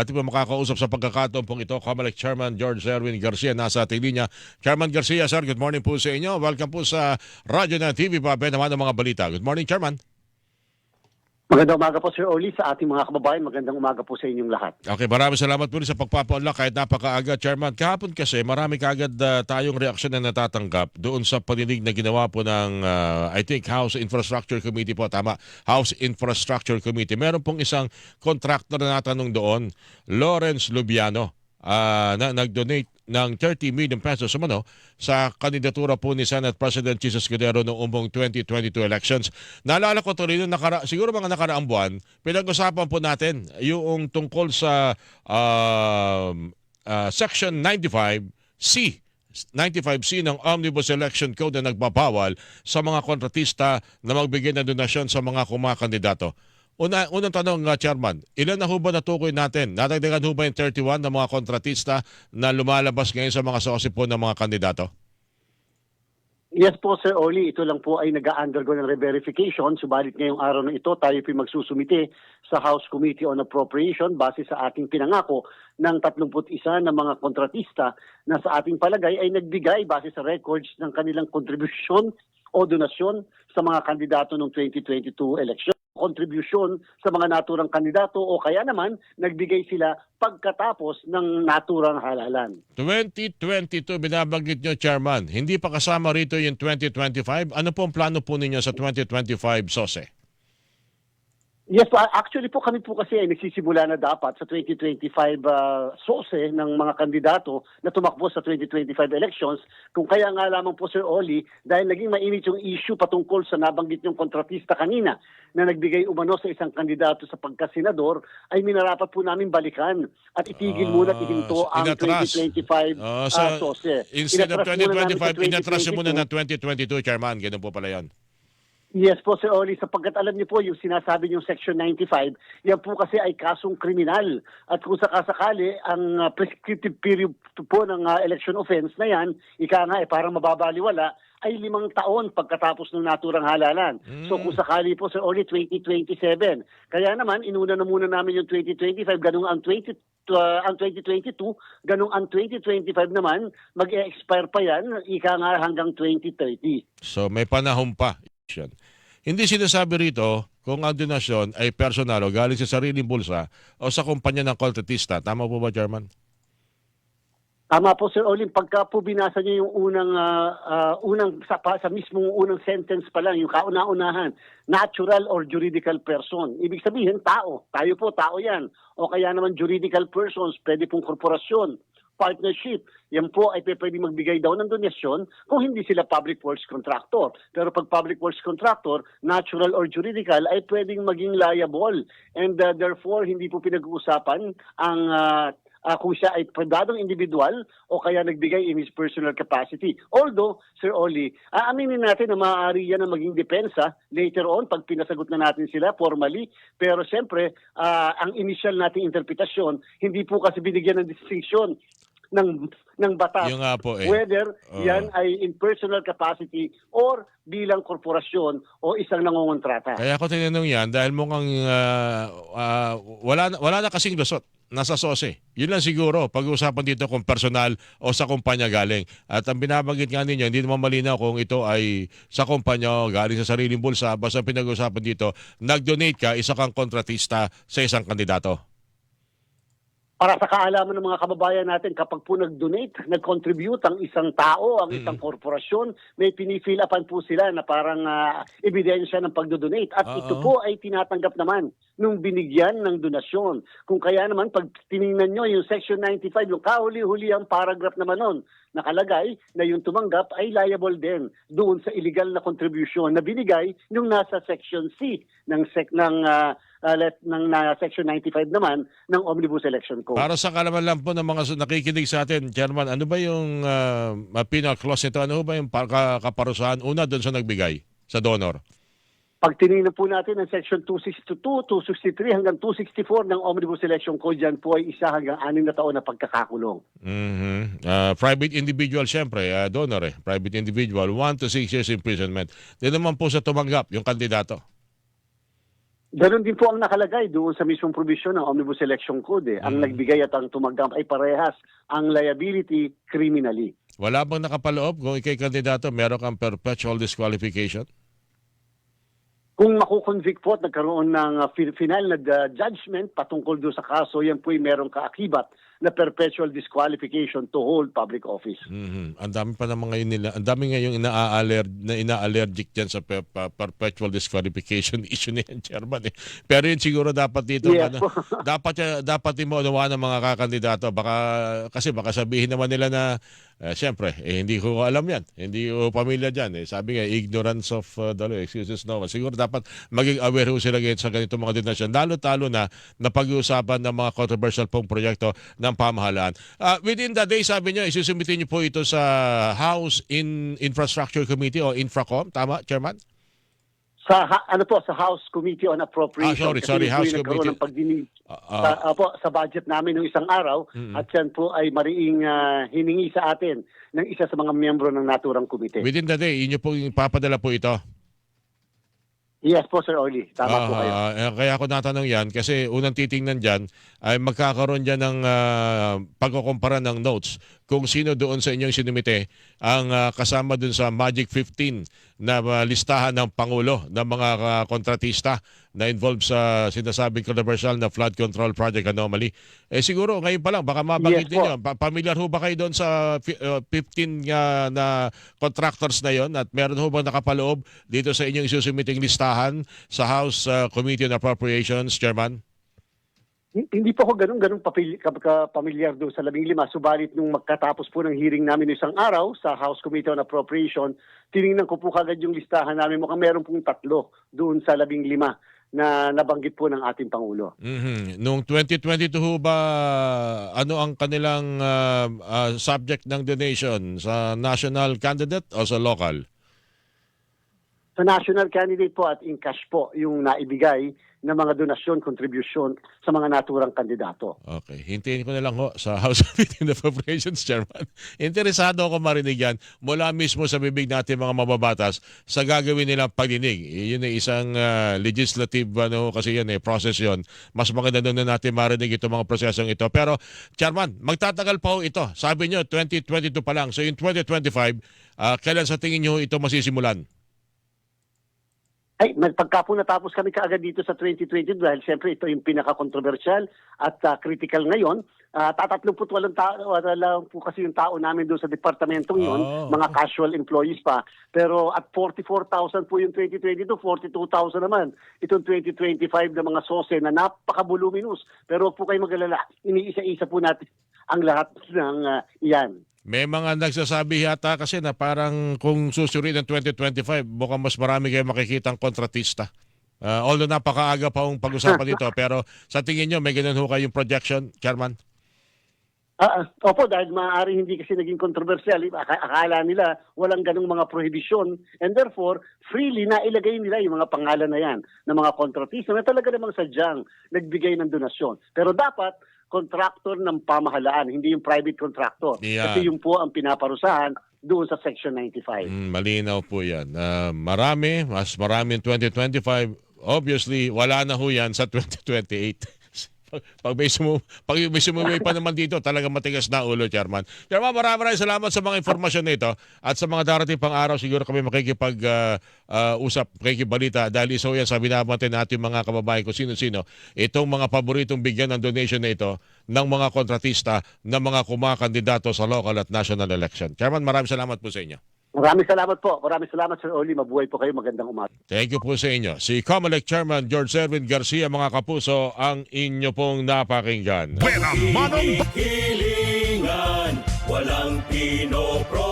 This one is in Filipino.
Ating po makakausap sa pagkakataon pong ito, Comelec Chairman George Erwin Garcia nasa ating linya. Chairman Garcia, sir, good morning po sa inyo. Welcome po sa Radyo na TV pa naman ng mga balita. Good morning, Chairman. Magandang umaga po Sir Oli sa ating mga kababayan. Magandang umaga po sa inyong lahat. Okay, maraming salamat po rin sa pagpapaunlak kahit napakaaga, Chairman. Kahapon kasi marami kaagad ah, tayong reaksyon na natatanggap doon sa paninig na ginawa po ng, ah, I think, House Infrastructure Committee po. Tama, House Infrastructure Committee. Meron pong isang contractor na natanong doon, Lawrence Lubiano, ah, na nag-donate ng 30 million pesos umano sa kandidatura po ni Senate President Jesus Escudero noong umong 2022 elections. Naalala ko tuloy nung nakara, siguro mga nakaraang buwan, pinag-usapan po natin yung tungkol sa um, ah, Section 95C 95C ng Omnibus Election Code na nagbabawal sa mga kontratista na magbigay ng donasyon sa mga kumakandidato. Una, unang tanong, uh, Chairman, ilan na ho ba natukoy natin? Nadagdagan ho ba yung 31 ng mga kontratista na lumalabas ngayon sa mga sosi po ng mga kandidato? Yes po Sir Oli, ito lang po ay nag-undergo ng re-verification. Subalit ngayong araw na ito, tayo po magsusumite sa House Committee on Appropriation base sa ating pinangako ng 31 na mga kontratista na sa ating palagay ay nagbigay base sa records ng kanilang kontribusyon o donasyon sa mga kandidato ng 2022 election contribution sa mga naturang kandidato o kaya naman nagbigay sila pagkatapos ng naturang halalan. 2022, binabanggit nyo, Chairman. Hindi pa kasama rito yung 2025. Ano po ang plano po ninyo sa 2025, SOSE? Yes, po. actually po kami po kasi ay nagsisimula na dapat sa 2025 uh, SOSE ng mga kandidato na tumakbo sa 2025 elections. Kung kaya nga lamang po Sir Oli, dahil naging mainit yung issue patungkol sa nabanggit yung kontratista kanina na nagbigay umano sa isang kandidato sa pagkasenador, ay minarapat po namin balikan at itigil Ah, muna at ihinto ang inatras. 2025 Ah, uh, sa- SOSE. Instead of Inatras sa 2025, inatras muna 2022. ng 2022, Chairman. Ganun po pala yan. Yes po, Sir Oli. Sapagkat alam niyo po, yung sinasabi niyong Section 95, yan po kasi ay kasong kriminal. At kung sakasakali, ang uh, prescriptive period po ng uh, election offense na yan, ika nga eh, parang mababaliwala, ay limang taon pagkatapos ng naturang halalan. So kung sakali po, Sir Oli, 2027. Kaya naman, inuna na muna namin yung 2025, ganung ang 20 uh, ang 2022, ganung ang 2025 naman, mag-expire pa yan, ika nga hanggang 2030. So may panahon pa. Hindi sinasabi rito kung ang donasyon ay personal o galing sa sariling bulsa o sa kumpanya ng kontratista. Tama po ba, Chairman? Tama po Sir Olin, pagka po binasa niyo yung unang ah, ah, unang sa, pa, sa mismong unang sentence pa lang, yung kauna-unahan, natural or juridical person. Ibig sabihin tao, tayo po tao 'yan. O kaya naman juridical persons, pwede pong korporasyon, partnership. Yan po ay pwede magbigay daw ng donasyon kung hindi sila public works contractor. Pero pag public works contractor, natural or juridical ay pwedeng maging liable. And ah, therefore, hindi po pinag-uusapan ang ah, ah, kung siya ay pribadong individual o kaya nagbigay in his personal capacity. Although, Sir Oli, aaminin natin na maaari yan na maging depensa later on pag pinasagot na natin sila formally. Pero siyempre, ah, ang initial nating interpretasyon, hindi po kasi binigyan ng distinction ng ng batas Yung nga po eh. whether Oo. yan ay in personal capacity or bilang korporasyon o isang nangungontrata. Kaya ako tinanong yan dahil mukhang ah, ah, wala, wala na kasing lusot. Nasa sose. Yun lang siguro. Pag-uusapan dito kung personal o sa kumpanya galing. At ang binabanggit nga ninyo, hindi naman malinaw kung ito ay sa kumpanya o galing sa sariling bulsa. Basta pinag-uusapan dito, nag-donate ka, isa kang kontratista sa isang kandidato. Para sa kaalaman ng mga kababayan natin, kapag po nag-donate, nag-contribute ang isang tao, ang isang korporasyon, may pinifill upan po sila na parang ah, ebidensya ng pagdodonate. At Oo. ito po ay tinatanggap naman nung binigyan ng donasyon. Kung kaya naman, pag tiningnan nyo yung Section 95, yung kahuli-huli ang paragraph naman nun, nakalagay na yung tumanggap ay liable din doon sa illegal na contribution na binigay nung nasa Section C ng sec ng ah, ah, let, ng na Section 95 naman ng Omnibus Election Code. Para sa kalaman lang po ng mga nakikinig sa atin, Chairman, ano ba yung uh, penal clause nito? Ano ba yung pa- ka- kaparusahan? Una, doon sa nagbigay, sa donor. Pag tinignan po natin ang Section 262, 263 hanggang 264 ng Omnibus Election Code, yan po ay isa hanggang anim na taon na pagkakakulong. Mhm. Ah, private individual, syempre, ah, donor eh. Private individual, 1 to 6 years imprisonment. Di naman po sa tumanggap, yung kandidato. Ganon din po ang nakalagay doon sa mismong provision ng Omnibus Election Code. Eh. Ang Mm. nagbigay at ang tumaggap ay parehas ang liability criminally. Wala bang nakapaloob kung ikay kandidato, meron kang perpetual disqualification? Kung makukonvict po at nagkaroon ng uh, fi- final na uh, judgment patungkol doon sa kaso, yan po ay merong kaakibat na perpetual disqualification to hold public office. Mhm. Ang dami pa ng mga yun nila. Ang dami ngayong ina-aller na ina-allergic diyan sa pe- pa- perpetual disqualification issue ni chairman eh. Pero yun siguro dapat dito Yes ano, dapat ya- dapat mo unawa ng mga kakandidato baka kasi baka sabihin naman nila na eh, siyempre eh, hindi ko alam yan. Hindi ko pamilya diyan eh. Sabi nga ignorance of uh, the law, excuses no. Siguro dapat maging aware ho sila ngayon sa ganitong mga donasyon. Lalo-talo na napag-uusapan ng mga controversial pong proyekto ng pamahalaan. Ah, within the day, sabi nyo, isusumitin nyo po ito sa House in Infrastructure Committee o Infracom. Tama, Chairman? Sa ha- ano po sa House Committee on Appropriation Ah, sorry, sorry, po House Committee. ng pagdinig Ah, sa, ah, apo, sa budget namin ng isang araw Mm. at yan po ay mariing ah, hiningi sa atin ng isa sa mga miyembro ng naturang komite. within the day, inyo po papadala po ito. Yes po Sir Oli, tama po Ah, kayo. eh, kaya ako natanong yan kasi unang titingnan dyan ay magkakaroon dyan ng uh, pagkukumpara ng notes kung sino doon sa inyong sinumite ang ah, kasama doon sa Magic 15 na ah, listahan ng Pangulo ng mga ah, kontratista na involved sa sinasabing controversial na flood control project anomaly. Eh siguro ngayon pa lang baka mabanggit Yes ninyo. Pa- Pamilyar ho ba kayo doon sa fi- uh, 15 nga na contractors na yon at meron ho bang nakapaloob dito sa inyong isusumiting listahan sa House uh, Committee on Appropriations, Chairman? Hindi po ako ganun ganun pamilyar doon sa labing lima. Subalit nung magkatapos po ng hearing namin isang araw sa House Committee on Appropriation, tiningnan ko po kagad yung listahan namin. Mukhang meron pong tatlo doon sa labing lima na nabanggit po ng ating Pangulo. Mhm. Noong 2022 ho ba ano ang kanilang uh, uh, subject ng donation sa national candidate o sa local? Sa national candidate po at in cash po yung naibigay ng mga donasyon, contribution sa mga naturang kandidato. Okay. Hintayin ko na lang ho sa House on Appropriations, Chairman. Interesado ako marinig yan mula mismo sa bibig natin mga mababatas sa gagawin nilang pagdinig. Yun ay isang ah, legislative ano, kasi yan eh, process yon. Mas maganda doon na natin marinig itong mga prosesong ito. Pero, Chairman, magtatagal pa ho ito. Sabi nyo, 2022 pa lang. So, in 2025, ah, kailan sa tingin nyo ito masisimulan? Ay, pagka po natapos kami kaagad dito sa 2020 dahil siyempre ito yung pinaka-controversial at ah, critical ngayon. Uh, tatatlo po walang tao, wala po kasi yung tao namin doon sa departamentong yun, Oh. mga casual employees pa. Pero at 44,000 po yung 2022, 42,000 naman. Itong 2025 na mga sose na napaka-voluminous. Pero huwag po kayo mag-alala, iniisa-isa po natin ang lahat ng ah, iyan. May mga nagsasabi yata kasi na parang kung susuri ng 2025, mukhang mas marami kayo makikitang kontratista. Uh, although napakaaga pa ang pag-usapan dito, pero sa tingin nyo, may ganun ho kayong projection, Chairman? Ah, opo, dahil maaari hindi kasi naging kontrobersyal. Ak- akala nila walang ganong mga prohibition and therefore, freely na ilagay nila yung mga pangalan na yan ng mga kontratista na talaga namang sadyang nagbigay ng donasyon. Pero dapat, contractor ng pamahalaan, hindi yung private contractor. Yeah. Kasi yung po ang pinaparusahan doon sa Section 95. Mm, malinaw po yan. Uh, marami, mas marami in 2025. Obviously, wala na ho yan sa 2028. Pag- may, sumu pag may sumuwi pa naman dito, talaga matigas na ulo, Chairman. Chairman, maraming maraming salamat sa mga informasyon nito at sa mga darating pang araw, siguro kami makikipag-usap, makikibalita dahil isa ho yan sa binabantin natin mga kababayan kung sino-sino. Itong mga paboritong bigyan ng donation na ito ng mga kontratista ng mga kumakandidato sa local at national election. Chairman, maraming salamat po sa inyo. Maraming salamat po. Maraming salamat, Sir Oli. Mabuhay po kayo. Magandang umaga. Thank you po sa inyo. Si Comelec Chairman George Erwin Garcia, mga kapuso, ang inyo pong napakinggan. Pera manong Hilingan, walang pinoprotektahan.